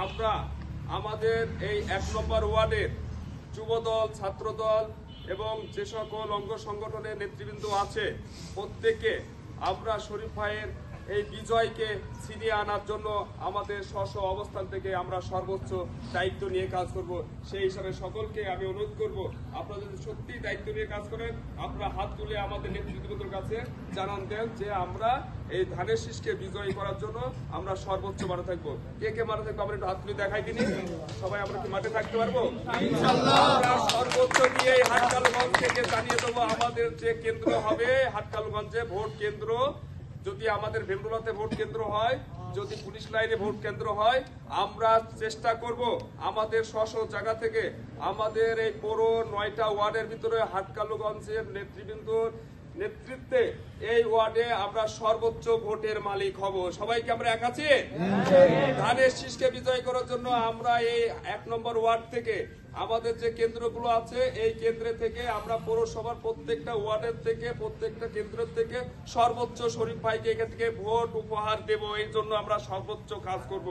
আমরা আমাদের এই এক নম্বর ওয়ার্ডের যুবদল, ছাত্রদল এবং যে সকল অঙ্গ সংগঠনের নেতৃবৃন্দ আছে প্রত্যেকে আমরা শরীফ ভাইয়ের এই বিজয়কে ছিনিয়ে আনার জন্য আমাদের স্ব অবস্থান থেকে আমরা সর্বোচ্চ দায়িত্ব নিয়ে কাজ করব। সেই হিসাবে সকলকে আমি অনুরোধ করব আপনারা যদি সত্যি দায়িত্ব নিয়ে কাজ করেন আপনারা হাত তুলে আমাদের নেতৃবৃন্দর কাছে জানান দেন যে আমরা এই ধানের শীষকে বিজয়ী করার জন্য আমরা সর্বোচ্চ মাঠে থাকব। কে কে মাঠে থাকব আমরা একটু হাত তুলে দেখাই দিনি সবাই আমরা কি মাঠে থাকতে পারব? আমরা সর্বোচ্চ নিয়ে হাটকালগঞ্জ থেকে জানিয়ে দেবো আমাদের যে কেন্দ্র হবে হাটকালগঞ্জে ভোট কেন্দ্র। যদি আমাদের ভেমরুলাতে ভোট কেন্দ্র হয় যদি পুলিশ লাইনে ভোট কেন্দ্র হয় আমরা চেষ্টা করব আমাদের স্ব স্ব জায়গা থেকে আমাদের এই পৌর নয়টা ওয়ার্ডের ভিতরে হাটকালুগঞ্জের নেতৃবৃন্দ নেতৃত্বে এই ওয়ার্ডে আমরা সর্বোচ্চ ভোটের মালিক হব। সবাইকে আমরা এক আছি? ধানের শীষকে বিজয় করার জন্য আমরা এই এক নম্বর ওয়ার্ড থেকে আমাদের যে কেন্দ্রগুলো আছে, এই কেন্দ্রে থেকে আমরা পৌরসভার প্রত্যেকটা ওয়ার্ডের থেকে, প্রত্যেকটা কেন্দ্রের থেকে সর্বোচ্চ শরীফ ভাইকে এখান থেকে ভোট উপহার দেব। এই জন্য আমরা সর্বোচ্চ কাজ করব।